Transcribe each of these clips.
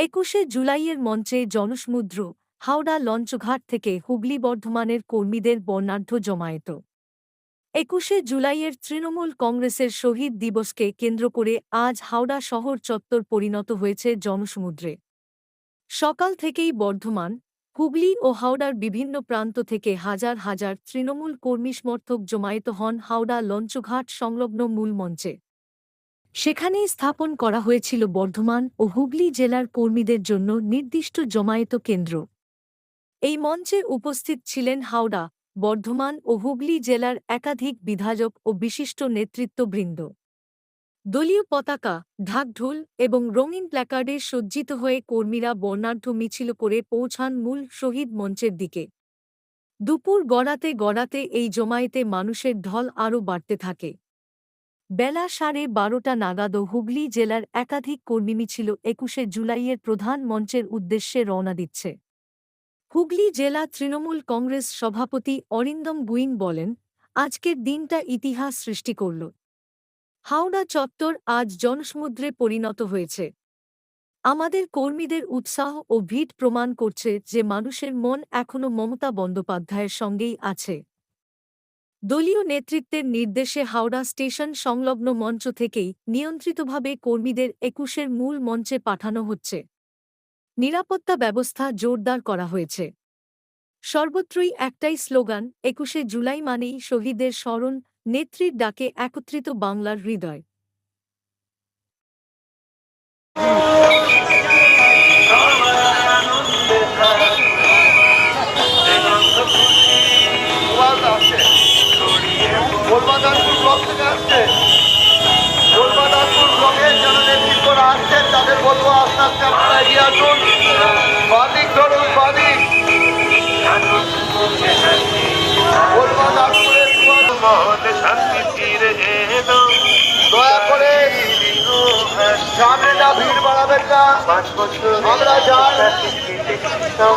একুশে জুলাইয়ের মঞ্চে জনসমুদ্র, হাওড়া লঞ্চঘাট থেকে হুগলি বর্ধমানের কর্মীদের বর্ণাঢ্য জমায়েত। একুশে জুলাইয়ের তৃণমূল কংগ্রেসের শহীদ দিবসকে কেন্দ্র করে আজ হাওড়া শহর চত্বর পরিণত হয়েছে জনসমুদ্রে। সকাল থেকেই বর্ধমান, হুগলি ও হাওড়ার বিভিন্ন প্রান্ত থেকে হাজার হাজার তৃণমূল কর্মী সমর্থক জমায়েত হন হাওড়া লঞ্চঘাট সংলগ্ন মূল মঞ্চে। সেখানেই স্থাপন করা হয়েছিল বর্ধমান ও হুগলি জেলার কর্মীদের জন্য নির্দিষ্ট জমায়েত কেন্দ্র। এই মঞ্চে উপস্থিত ছিলেন হাওড়া, বর্ধমান ও হুগলি জেলার একাধিক বিধায়ক ও বিশিষ্ট নেতৃত্ববৃন্দ। দলীয় পতাকা, ঢাকঢোল এবং রঙিন প্ল্যাকার্ডে সজ্জিত হয়ে কর্মীরা বর্ণাঢ্য মিছিল করে পৌঁছান মূল শহীদ মঞ্চের দিকে। দুপুর গড়াতে গড়াতে এই জমায়েতে মানুষের ঢল আরও বাড়তে থাকে। বেলা সাড়ে বারোটা নাগাদ হুগলি জেলার একাধিক কর্মী মিছিল একুশে জুলাইয়ের প্রধান মঞ্চের উদ্দেশ্যে রওনা দিচ্ছে। হুগলি জেলা তৃণমূল কংগ্রেস সভাপতি অরিন্দম গুইং বলেন, আজকের দিনটা ইতিহাস সৃষ্টি করল। হাওড়া চত্বর আজ জনসমুদ্রে পরিণত হয়েছে। আমাদের কর্মীদের উৎসাহ ও ভিড় প্রমাণ করছে যে মানুষের মন এখনও মমতা বন্দ্যোপাধ্যায়ের সঙ্গেই আছে। দলীয় নেতৃত্বের নির্দেশে হাওড়া স্টেশন সংলগ্ন মঞ্চ থেকেই নিয়ন্ত্রিতভাবে কর্মীদের একুশের মূল মঞ্চে পাঠানো হচ্ছে। নিরাপত্তা ব্যবস্থা জোরদার করা হয়েছে। সর্বত্রই একটাই স্লোগান, একুশে জুলাই মানেই শহীদের স্মরণ, নেত্রীর ডাকে একত্রিত বাংলার হৃদয়। গোলবাদানপুর ব্লক থেকে আসছে। গোলবাদানপুর ব্লকের যারা নেতৃত্বরা আসছেন তাদের বলব আস্তে আস্তে আপনারা এগিয়ে আসুন। বাদিক ধরুন বাদিক। গোলবাদানপুরের দয়া করে সামনে না ভিড় বাড়াবেন না। আমরা যার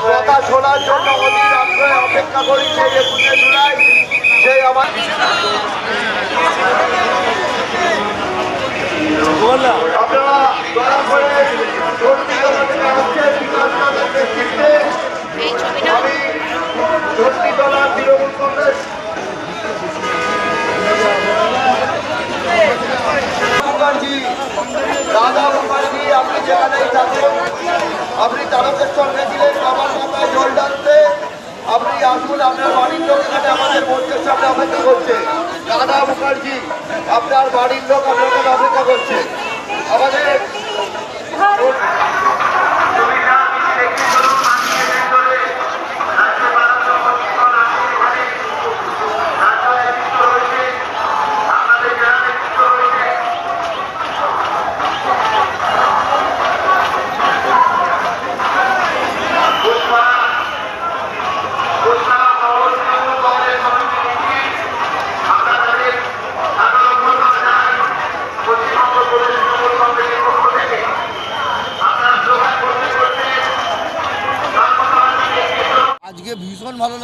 কথা শোনার জন্য অধীর আগ্রহে অপেক্ষা করি সেই একুশে জুলাই। আমাদের মঞ্চের সামনে অপেক্ষা করছে। দাদা মুখার্জি আপনার বাড়ির লোক আপনার অপেক্ষা করছে।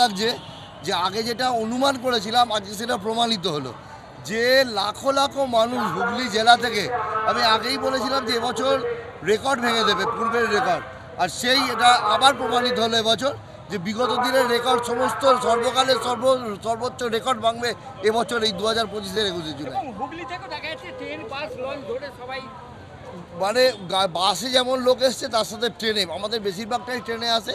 লাগছে যে আগে যেটা অনুমান করেছিলাম আজকে সেটা প্রমাণিত হলো। যে লাখো লাখো মানুষ হুগলি জেলা থেকে আমি আগেই বলেছিলাম যে এবছর রেকর্ড ভেঙে দেবে পূর্বের রেকর্ড। আর সেই এটা আবার প্রমাণিত হলো এবছর যে বিগত দিনের রেকর্ড সমস্ত সর্বকালের সর্ব সর্বোচ্চ রেকর্ড ভাঙবে এবছর এই দু হাজার পঁচিশের একুশে জুলাই। মানে বাসে যেমন লোক এসছে তার সাথে ট্রেনে আমাদের বেশিরভাগটাই ট্রেনে আসে।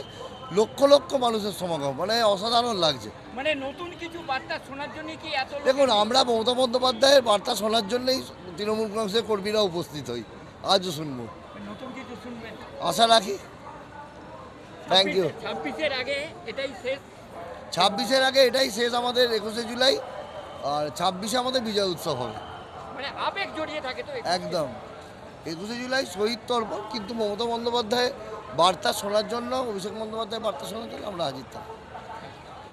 লক্ষ লক্ষ মানুষের সমাগম মানে অসাধারণ লাগছে। মানে নতুন কিছু বার্তা শোনার জন্য কি এত দেখুন আমরা মমতা বন্দ্যোপাধ্যায়ের বার্তা শোনার জন্যই তৃণমূল কংগ্রেসের কর্মীরা উপস্থিত হই। আজও শুনব। নতুন কিছু শুনবেন। আশা রাখি। থ্যাংক ইউ ছাব্বিশের আগে এটাই শেষ। ছাব্বিশের আগে এটাই শেষ আমাদের একুশে জুলাই আর ছাব্বিশে আমাদের বিজয় উৎসব হবে। মানে আবেগ জড়িয়ে থাকে তো একদম। একুশে জুলাই শহীদ তর্পণ কিন্তু মমতা বন্দ্যোপাধ্যায় বার্তা শোনার জন্য অভিষেক বন্দ্যোপাধ্যায় বার্তা শোনার জন্য আমরা হাজির থাকি।